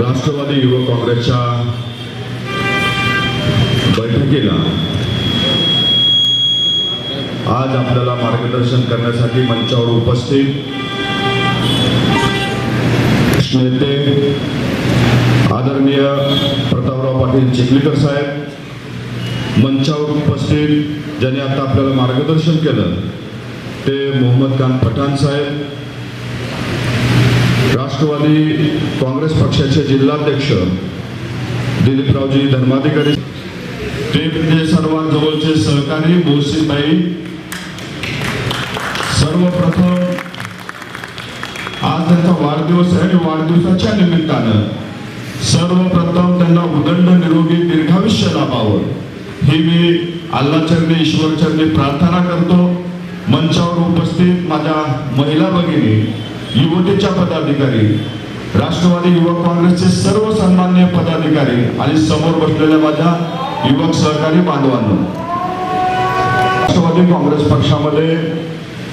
राष्ट्रवादी युवक काँग्रेसच्या बैठकीला आज आपल्याला मार्गदर्शन करण्यासाठी मंचावर उपस्थित नेते आदरणीय प्रतापराव पाटील चिखलीकर साहेब मंचावर उपस्थित ज्यांनी आता आपल्याला मार्गदर्शन केलं ते मोहम्मद खान पठाण साहेब राष्ट्रवादी काँग्रेस पक्षाचे जिल्हाध्यक्ष दिलीपरावजी धर्माधिकारी ते म्हणजे सर्वात जवळचे सहकारी मोहसिनबाई सर्वप्रथम आज त्यांचा वाढदिवस आहे आणि वाढदिवसाच्या निमित्तानं सर्वप्रथम त्यांना उदंड निरोगी दीर्घायुष्य लाभावं. ही मी अल्लाचरणी ईश्वरचरणी प्रार्थना करतो. मंचावर उपस्थित माझ्या महिला भगिनी युवतीच्या पदाधिकारी राष्ट्रवादी युवक काँग्रेसचे सर्व सन्मान्य पदाधिकारी आणि समोर बसलेल्या माझ्या युवक सहकारी बांधवांनो राष्ट्रवादी काँग्रेस पक्षामध्ये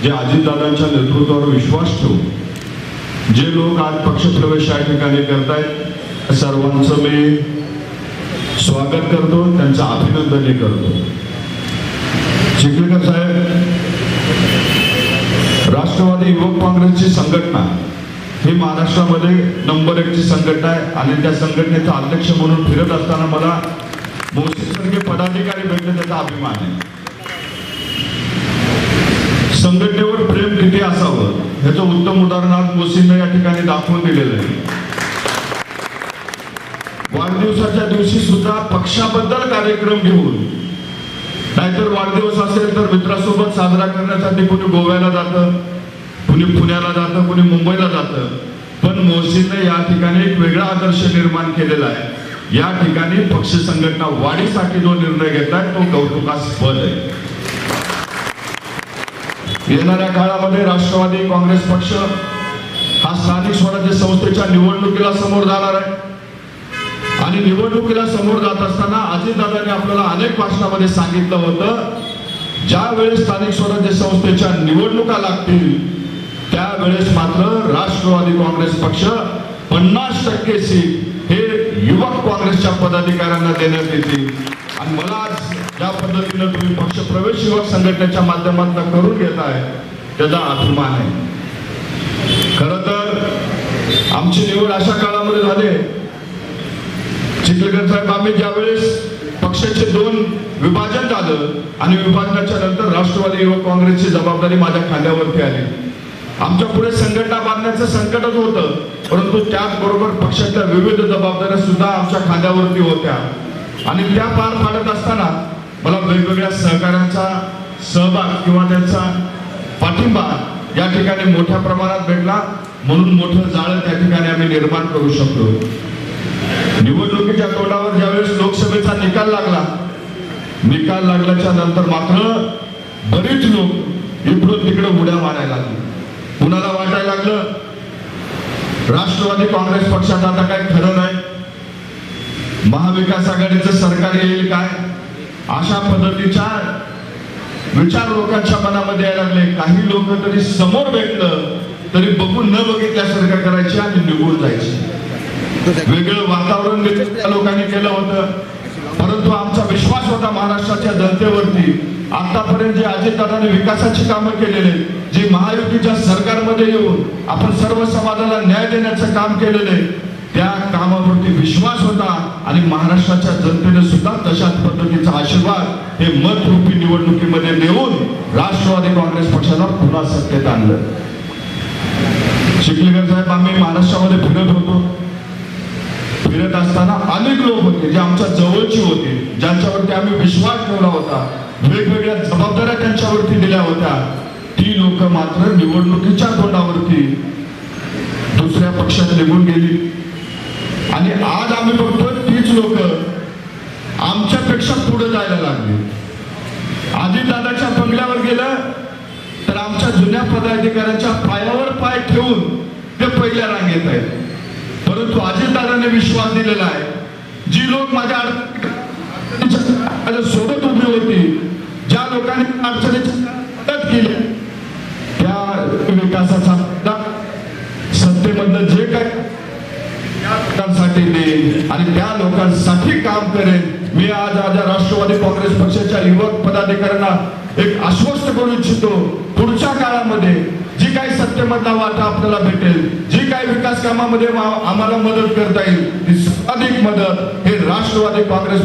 जे अजितदादांच्या नेतृत्वावर विश्वास ठेवून जे लोक आज पक्षप्रवेश या ठिकाणी करतायत सर्वांचं मी स्वागत करतो त्यांचं अभिनंदनही करतो. चिखलीकर साहेब राष्ट्रवादी युवक काँग्रेसची संघटना ही महाराष्ट्रामध्ये नंबर एकची संघटना आहे आणि त्या संघटनेचा अध्यक्ष म्हणून फिरत असताना मला मोस्टसारखे पदाधिकारी भेटले त्याचा अभिमान आहे. संघटनेवर प्रेम किती असावं? ह्याचं उत्तम उदाहरण आज मोसीनं या ठिकाणी दाखवून दिलेलं आहे. वाढदिवसाच्या दिवशी सुद्धा पक्षाबद्दल कार्यक्रम घेऊन नाहीतर वाढदिवस असेल तर मित्रासोबत साजरा करण्यासाठी कुणी गोव्याला जातं कुणी पुण्याला जातं कुणी मुंबईला जातं. पण मोहसिनने या ठिकाणी एक वेगळा आदर्श निर्माण केलेला आहे. या ठिकाणी पक्ष संघटना वाढीसाठी जो निर्णय घेतात तो कौतुकास्पद आहे. येणाऱ्या काळामध्ये राष्ट्रवादी काँग्रेस पक्ष हा स्थानिक स्वराज्य संस्थेच्या निवडणुकीला समोर जाणार आहे. आणि निवडणुकीला समोर जात असताना अजितदादांनी आपल्याला अनेक भाषणामध्ये सांगितलं होतं ज्या वेळेस स्थानिक स्वराज्य संस्थेच्या निवडणुका लागतील त्यावेळेस मात्र राष्ट्रवादी काँग्रेस पक्ष पन्नास टक्के सीट हे युवक काँग्रेसच्या पदाधिकाऱ्यांना देण्यात येतील. आणि मला आज ज्या पद्धतीनं तुम्ही पक्ष प्रवेश युवक संघटनेच्या माध्यमातून करून घेत आहे त्याचा अभिमान आहे. खर तर आमची निवड अशा काळामध्ये झाली चिखलीकर साहेब आम्ही ज्यावेळेस पक्षाचे दोन विभाजन झालं आणि विभाजनाच्या नंतर राष्ट्रवादी युवक काँग्रेसची जबाबदारी माझ्या खांद्यावरती आली. आमच्या पुढे संघटना बांधण्याचं संकटच होतं परंतु त्याचबरोबर पक्षाच्या विविध जबाबदाऱ्या सुद्धा आमच्या खांद्यावरती होत्या. आणि त्या पार पाडत असताना मला वेगवेगळ्या सहकाऱ्यांचा सहभाग किंवा त्यांचा पाठिंबा या ठिकाणी मोठ्या प्रमाणात भेटला म्हणून मोठं जाळं त्या ठिकाणी आम्ही निर्माण करू शकतो निवडणुकीच्या तोंडावर ज्यावेळेस लोकसभेचा निकाल लागला निकाल लागल्याच्या नंतर मात्र बरीच लोक इकडून तिकडे उड्या मारायला लागली. कुणाला वाटायला लागलं? राष्ट्रवादी काँग्रेस पक्षात आता काय खरं नाही. महाविकास आघाडीचं सरकार येईल काय? अशा पद्धतीच्या विचार लोकांच्या मनामध्ये यायला लागले. काही लोक तरी समोर भेटलं तरी बघून न बघितल्यासारखं करायची आणि निघून जायची. वेगळं वातावरण त्या लोकांनी केलं होतं. परंतु आमचा विश्वास होता महाराष्ट्राच्या जनतेवरती. आतापर्यंत जे अजितदादांनी विकासाची कामं केलेले जे महायुतीच्या सरकारमध्ये येऊन आपण सर्व समाजाला न्याय देण्याचं काम केलेलं आहे त्या कामावरती विश्वास होता आणि महाराष्ट्राच्या जनतेने सुद्धा तशाच पद्धतीचा आशीर्वाद हे मतरूपी निवडणुकीमध्ये देऊन राष्ट्रवादी काँग्रेस पक्षाला पुन्हा सत्तेत आणलं. चिखलीकर साहेब आम्ही महाराष्ट्रामध्ये फिरत होतो. फिरत असताना अनेक लोक होते जे आमच्या जवळची होते ज्यांच्यावरती आम्ही विश्वास ठेवला होता. वेगवेगळ्या जबाबदाऱ्या त्यांच्यावरती दिल्या होत्या. ती लोक मात्र निवडणुकीच्या तोंडावरती दुसऱ्या पक्षात निघून गेली. आणि आज आम्ही बघतो तीच लोक आमच्यापेक्षा पुढे जायला लागली. आधी दादाच्या बंगल्यावर गेलं तर आमच्या जुन्या पदाधिकाऱ्यांच्या पायावर पाय ठेवून ते पहिल्या रांगेत आहेत. अजितदादांनी विश्वास दिलेला आहे. जी लोक माझ्या माझ्या सोबत उभी होती ज्या लोकांनी अडचणीची मदत केली त्या विकासाचा सत्तेमधलं जे काय लोकांसाठी देईन आणि त्या लोकांसाठी काम करेन. मी आज आज राष्ट्रवादी काँग्रेस पक्षाच्या युवक पदाधिकाऱ्यांना एक आश्वस्त करू इच्छितो. पुढच्या काळामध्ये जी काही सत्तेमधला वाटा आपल्याला भेटेल जी काही विकास कामामध्ये आम्हाला मदत करता येईल ती सर्वाधिक मदत हे राष्ट्रवादी काँग्रेस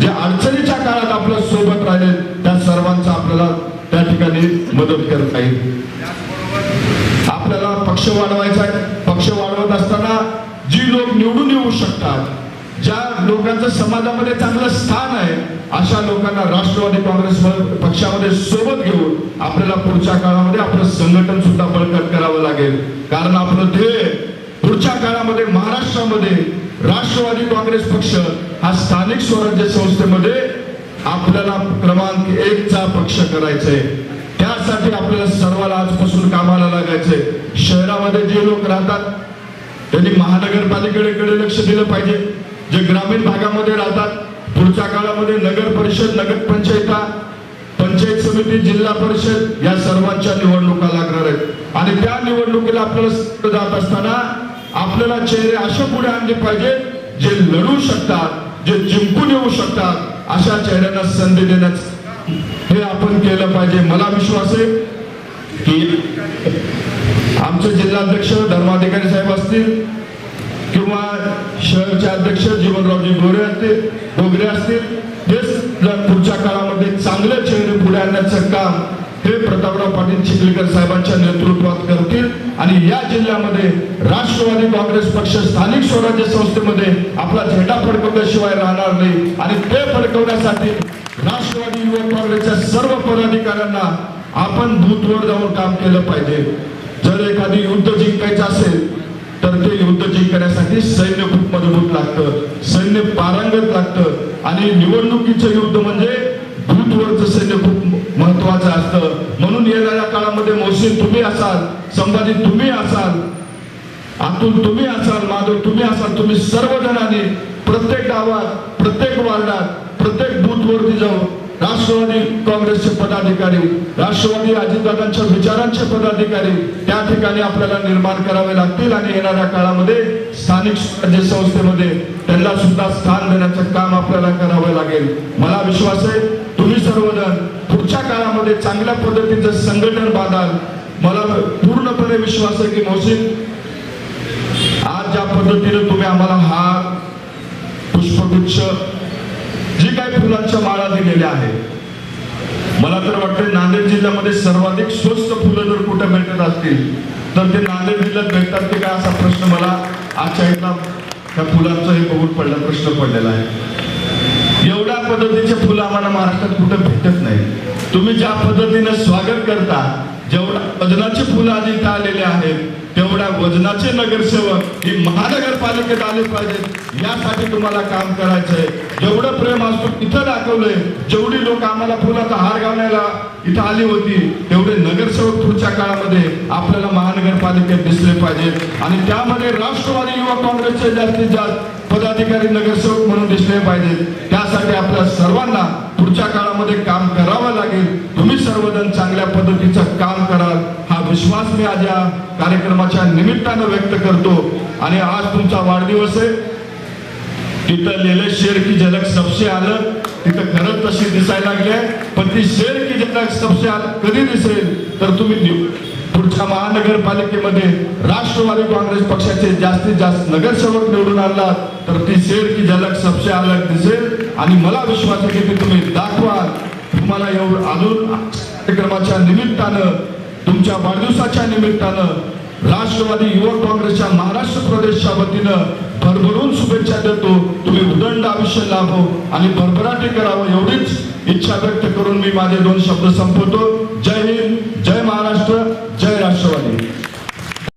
जे अडचणीच्या काळात आपल्यासोबत राहिले त्या सर्वांचा आपल्याला त्या ठिकाणी मदत करता येईल. आपल्याला पक्ष वाढवायचा आहे. पक्ष वाढवत असताना जी लोक निवडून येऊ शकतात ज्या लोकांचं समाजामध्ये चांगलं स्थान आहे अशा लोकांना राष्ट्रवादी काँग्रेस पक्षामध्ये सोबत घेऊन आपल्याला पुढच्या काळामध्ये आपलं संघटन सुद्धा बळकट करावं लागेल. कारण आपलं ध्येय पुढच्या काळामध्ये महाराष्ट्रामध्ये राष्ट्रवादी काँग्रेस पक्ष हा स्थानिक स्वराज्य संस्थेमध्ये आपल्याला क्रमांक एक चा पक्ष करायचंय. त्यासाठी आपल्याला सर्वाला आजपासून कामाला लागायचंय. शहरामध्ये जे लोक राहतात त्यांनी महानगरपालिकेकडे लक्ष दिलं पाहिजे. जे ग्रामीण भागामध्ये राहतात पुढच्या काळामध्ये नगर परिषद नगर पंचायता पंचायत समिती जिल्हा परिषद या सर्वांच्या निवडणुका लागणार आहेत. आणि त्या निवडणुकीला आपल्याला जात असताना आपल्याला चेहरे असे पुढे आणले पाहिजेत जे लढू शकतात जे जिंकून येऊ शकतात अशा चेहऱ्यांना संधी देण्याच हे आपण केलं पाहिजे. मला विश्वास आहे की आमचे जिल्हाध्यक्ष धर्माधिकारी साहेब असतील किंवा शहरचे अध्यक्ष जीवनरावजी गोरे असतील डोगरे असतील. हे जर पुढच्या काळामध्ये चांगले चेहरे पुढे आणण्याचं काम हे प्रतापराव पाटील चिखलीकर साहेबांच्या नेतृत्वात करतील. आणि या जिल्ह्यामध्ये राष्ट्रवादी काँग्रेस पक्ष स्थानिक स्वराज्य संस्थेमध्ये आपला झेंडा फडकवल्याशिवाय राहणार नाही. आणि ते फडकवण्यासाठी राष्ट्रवादी युवक काँग्रेसच्या सर्व पदाधिकाऱ्यांना आपण बूथवर जाऊन काम केलं पाहिजे. जर एखादी युद्ध जिंकायचं असेल तर ते युद्ध जिंकण्यासाठी सैन्य खूप मजबूत लागतं. सैन्य पारंगत लागतं. आणि निवडणुकीचं युद्ध म्हणजे भूतवरचं सैन्य खूप महत्वाचं असतं. म्हणून येणाऱ्या काळामध्ये मोहसिन तुम्ही असाल संभाजी तुम्ही असाल अतुल तुम्ही असाल माधव तुम्ही असाल तुम्ही सर्वजणांनी प्रत्येक गावात प्रत्येक वार्डात प्रत्येक बूथवरती जाऊन राष्ट्रवादी काँग्रेसचे पदाधिकारी राष्ट्रवादी अजितदादांच्या विचारांचे पदाधिकारी त्या ठिकाणी आपल्याला निर्माण करावे लागतील आणि येणाऱ्या काळामध्ये स्थानिक स्वराज्य संस्थेमध्ये त्यांना सुद्धा स्थान देण्याचं काम आपल्याला करावं लागेल. मला विश्वास आहे तुम्ही सर्वजण पुढच्या काळामध्ये चांगल्या पद्धतीचं संघटन बांधाल. मला पूर्णपणे विश्वास आहे की मोहसिन आज ज्या पद्धतीने तुम्ही आम्हाला हार पुष्पगुच्छ जी काही फुलांच्या माळा दिलेल्या आहेत. मला तर वाटतं नांदेड जिल्ह्यामध्ये सर्वाधिक स्वस्त फुलं जर कुठे भेटत असतील तर ते नांदेड जिल्ह्यात भेटतात की काय असा प्रश्न मला आजच्या एकदा त्या फुलांचं हे बघून पडला प्रश्न पडलेला आहे. एवढ्या पद्धतीचे फुलं आम्हाला महाराष्ट्रात कुठे भेटत नाही. तुम्ही ज्या पद्धतीने स्वागत करता जेवढ्या वजनाची फुलं आधी इथं आलेले आहेत तेवढ्या वजनाचे नगरसेवक ही महानगरपालिकेत आले पाहिजेत यासाठी तुम्हाला काम करायचंय. जेवढं प्रेम असतो इथं दाखवलंय. जेवढी लोक आम्हाला फुलाचा हार घालण्याला इथं आली होती तेवढे नगरसेवक पुढच्या काळामध्ये आपल्याला महानगरपालिकेत दिसले पाहिजेत आणि त्यामध्ये राष्ट्रवादी युवा काँग्रेसचे जास्तीत जास्त पदाधिकारी नगरसेवक म्हणून दिसले पाहिजेत. त्यासाठी आपल्या सर्वांना पुढच्या काळामध्ये काम करावं लागेल तुम्ही सर्वजण चांगल्या पद्धतीचं काम कराल हा विश्वास मी आज या कार्यक्रमाच्या निमित्तानं व्यक्त करतो. आणि आज तुमचा वाढदिवस आहे. तिथं लिहिलं शेर की झलक सबसे आलं. तिथं खरंच तशी दिसायला लागली आहे. पण ती शेर की झलक सबसे आलं कधी दिसेल? तर तुम्ही पुढच्या महानगरपालिकेमध्ये राष्ट्रवादी काँग्रेस पक्षाचे जास्तीत जास्त नगरसेवक निवडून आणलात. तर ती शेर की झलक सबसे अलग दिसेल. आणि मला विश्वास आहे की ते तुम्ही दाखवाल. तुम्हाला एवढं अजून कार्यक्रमाच्या निमित्तानं तुमच्या वाढदिवसाच्या निमित्तानं राष्ट्रवादी युवक काँग्रेसच्या महाराष्ट्र प्रदेशच्या वतीनं भरभरून शुभेच्छा देतो. तुम्ही उदंड आयुष्य लाभो आणि भरभराटे करावं एवढीच इच्छा व्यक्त करून मी माझे दोन शब्द संपवतो. जय हिंद जय महाराष्ट्र जय राष्ट्रवादी.